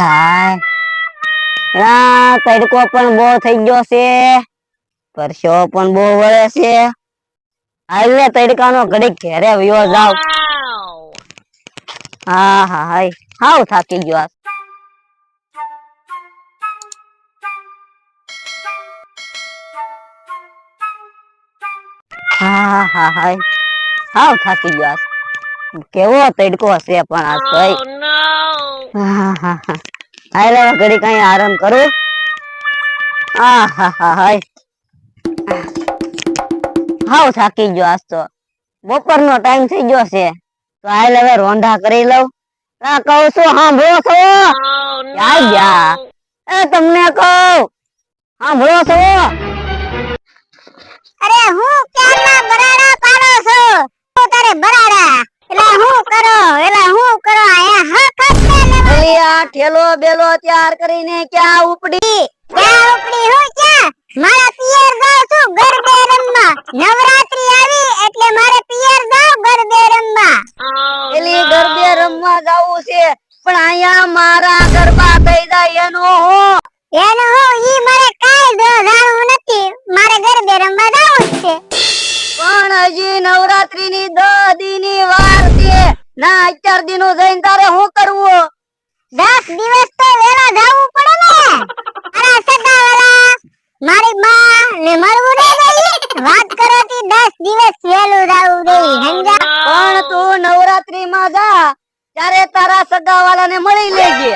લાય આ તડકો પણ બહુ થઈ ગયો છે. પરસો પણ બહુ વળે છે. હાલ ને તડકાનો ઘડી ઘેરે વયો જાવ. હા હા હાય. હાવ થાકી ગયો આજ. હા હા હાય. હાવ થાકી ગયો આજ. કેવો તડકો હશે પણ આજ ભાઈ. હા હા હા. હાલ ઘડી કઈ આરામ કરું? આ હા હા હાય. હાવ થાકી ગયો આજ તો. બપોરનો ટાઈમ થઈ ગયો છે. તો હાલ હવે રોંઢા કરી લઉં. હા કહું છું સાંભળો છો? યા યા એ તમને કહું. સાંભળો છો? અરે હું ક્યારના બરાડા પાડો છો હું તારે બરાડા એલા હું કરો એલા હું કરો આયા હક હક ને લેવા ઓલી બેલો તૈયાર કરીને ક્યાં ઉપડી? ક્યાં ઉપડી? હું ક્યાં? મારા પિયર જાઉં છું ગરબે રમવા? નવરાત્રી આવી એટલે મારે પિયર જાઉં ગરબે રમવા. એલી ગરબે રમવા જાવું છે પણ અહીંયા મારા ગરબા થઈ જાય એનો હું. એનો હું ઈ મારે કાઈ જાણવું નથી. મારે ગરબે રમવા જાવું જ છે. પણ હજી નવરાત્રી ની દસ દી ની વાર છે. ના અત્યાર દી નું જઈને તારે શું કરવું? દસ દિવસ તો વેલા જવું પડે ને. અરે સદા વેલા મારી માં ને મળવું રે ગઈ વાત કરો તી દસ દિવસ વેલું જવું રે. સમજા પણ તું નવરાત્રી માં જા ત્યારે તારા સગાવાલા ને મળી લેજે.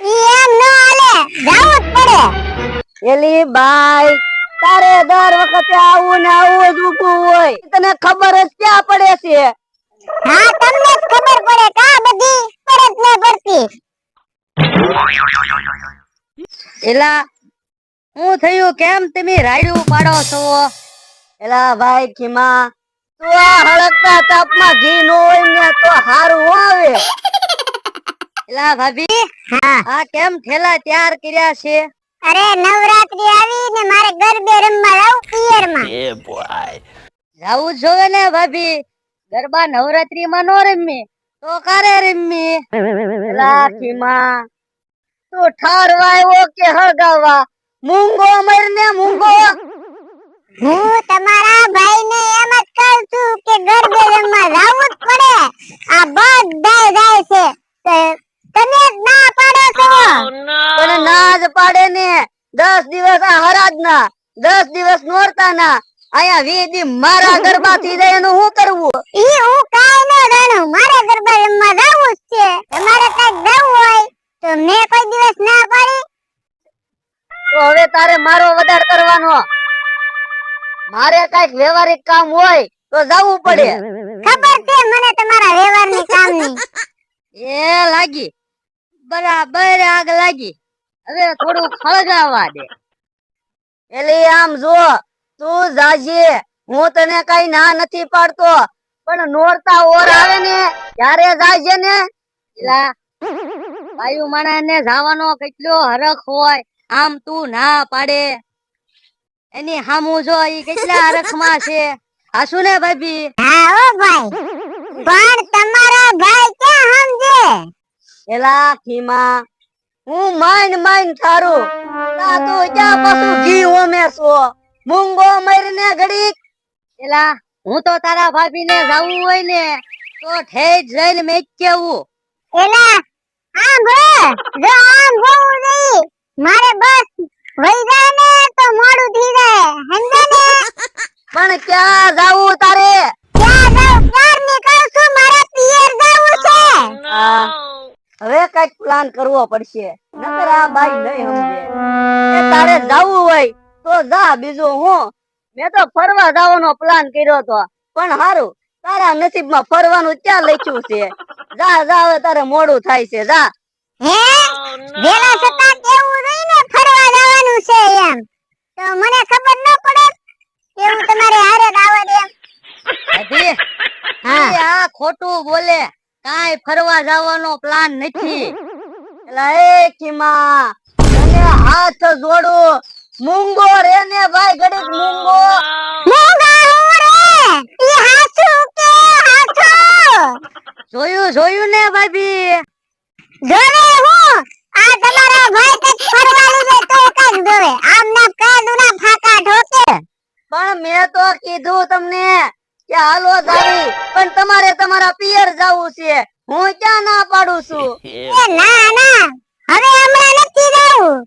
ઈ એમ ન હાલે જવું જ પડે. એલી બાઈ તારે દર વખતે આવું ને આવું જ ઊભું હોય. તને ખબર જ ક્યાં પડે છે? હા તમને જ ખબર પડે કા બધી પરત ન પડતી. એલા હું થયું કેમ તમે રાયડું પાડો છો? એલા ભાઈ ખીમા તું આ હળકતા તાપમાં ઘી નો હોય ને તો હારું આવે. એલા ભાભી હા. આ કેમ થેલા તૈયાર કર્યા છે? અરે નવરાત્રી આવી ને મારે ગરબે રમવા જાવું પિયરમાં. જાવું જ જોવે ને ભાભી. ગરબા નવરાત્રી માં નો રમી તો કરે રમી એલા ખીમા તું ઠારવા આવ્યો કે હળગાવા મૂંગો મરને મૂંગો. હું તમારા ભાઈને એમ જ કહું છું કે ગરબે રમવા જાવું જ પડે. આ બધા જાય છે. તમે જ ના પાડો છો પણ ના જ પાડે ને. દસ દિવસ આ હરાજ ના દસ દિવસ નોરતા ના અહીંયા વેદી મારા ગરબા જાય એનું કરવું? ઈ હું કાઈ ન જાણું મારે ગરબા રમવા જવું જ છે. તમારે કઈ જવું હોય તો મે કોઈ દિવસ ના પાડી. તો હવે તારે મારો વધાર કરવાનો. મારે કંઈક વ્યવહારિક કામ હોય તો જવું પડે. ખબર છે મને તમારા વ્યવહારની કામની. એ લાગી. બરાબર આગ લાગી. હવે થોડું ખળગાવા દે. એટલે આમ જો તું જાજે. હું તને કઈ ના નથી પાડતો. પણ નોરતા ઓર આવે ને ત્યારે જાજે ને. એલા ભાઈ માણસ ને જવાનો કેટલો હરખ હોય આમ તું ના પાડે. એની હામું જો ઈ કેટલા હરખમાં છે. હાસુ ને ભાભી? હા ઓ ભાઈ. પણ તમારો ભાઈ ક્યાં સમજે? એલા ખીમા હું માઈન માઈન થારું. તા તું ક્યાં પાછું ઘી ઓમે છો. મૂંગો મરને ઘડીક. એલા હું તો તારા ભાભી ને જાવું હોય ને તો ઠેજ જઈને મેં કેવું. એલા આમ જો આમ નહીં. મારે બસ વઈ જાય ને તો મોડું થઈ જાય સમજે ને પણ ક્યાં જાવું તારે? ક્યાં જાવ ક્યાં છું? મારે પિયર જાવું છે. હવે કંઈક પ્લાન કરવો પડશે. નકર આ બાઈ નહીં સમજે. તારે જાવું હોય તો જા બીજું હું. મેં તો ફરવા જવાનો પ્લાન કર્યો હતો પણ હારું તારા નસીબમાં ફરવાનું ક્યાં લખ્યું છે. જા જા હવે તારે મોડું થાય છે જા. હે? વેલા છતાં કેવું નહીં ને ફરવા જવાનું છે એમ? તો મને ખબર ન પડે એવું તમારે હારે દાવા દે હજી હા. આ ખોટું બોલે. કાઈ ફરવા જવાનો પ્લાન નથી. એટલે એ ખીમા તને હાથ જોડું. મૂંગો રે ને ભાઈ ઘડીક મૂંગો. મૂંગો હું રે ઈ હાચું કે હાચું જોયું જોયું ને ભાભી? જોને હું? આ તમારો ભાઈ કંઈક ફરવા લઈ જાય તો કાંઈક જોવે. આમ ના કાદુના ફાકા ઢોકે. પણ મેં તો કીધું તમને કે હાલો જાવી પણ તમારે તમારા પિયર જાવું છે. હું ક્યાં ના પાડું છું? એ ના ના. હવે હમણાં નથી જાવું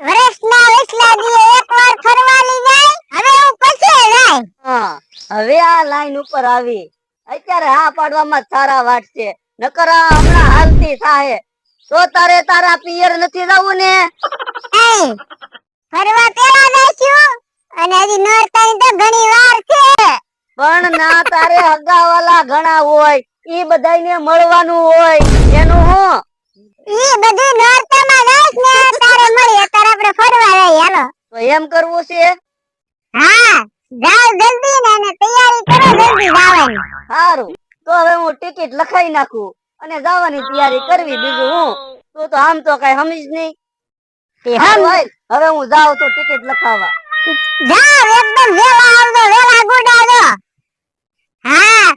વર્ષના વસલા દીએ એકવાર ફરવા લઈ જાય હવે હું પછી જાય હા હવે આ લાઈન ઉપર આવી. અત્યારે હા પાડવામાં સારા સારા વાટશે નકર હમણાં હાલતી થાહે. તો તારે તારા પિયર નથી જવું ને? ફરવા પેલા જઈશું અને હજી નોરતાની તો ઘણી વાર છે. પણ ના તારે હગાવાલા ઘણા હોય. ઈ બધાયને મળવાનું હોય. એનું હું? ઈ બધું નોરતામાં જઈશ ને તારે મળીએ અત્યારે આપણે ફરવા જઈએ હાલો. તો એમ કરવું છે? હા જાવ જલ્દી. અને તૈયારી કરો જલ્દી જવાની સારું તો હવે હું ટિકિટ લખાઈ નાખું અને જવાની તૈયારી કરવી બીજું હું. તું તો આમ તો કઈ સમજ નહીં. તે હવે હું જાઉં તો ટિકિટ લખાવવા. જાઓ એકદમ વેલા આવજો વેલા ગુડાજો હા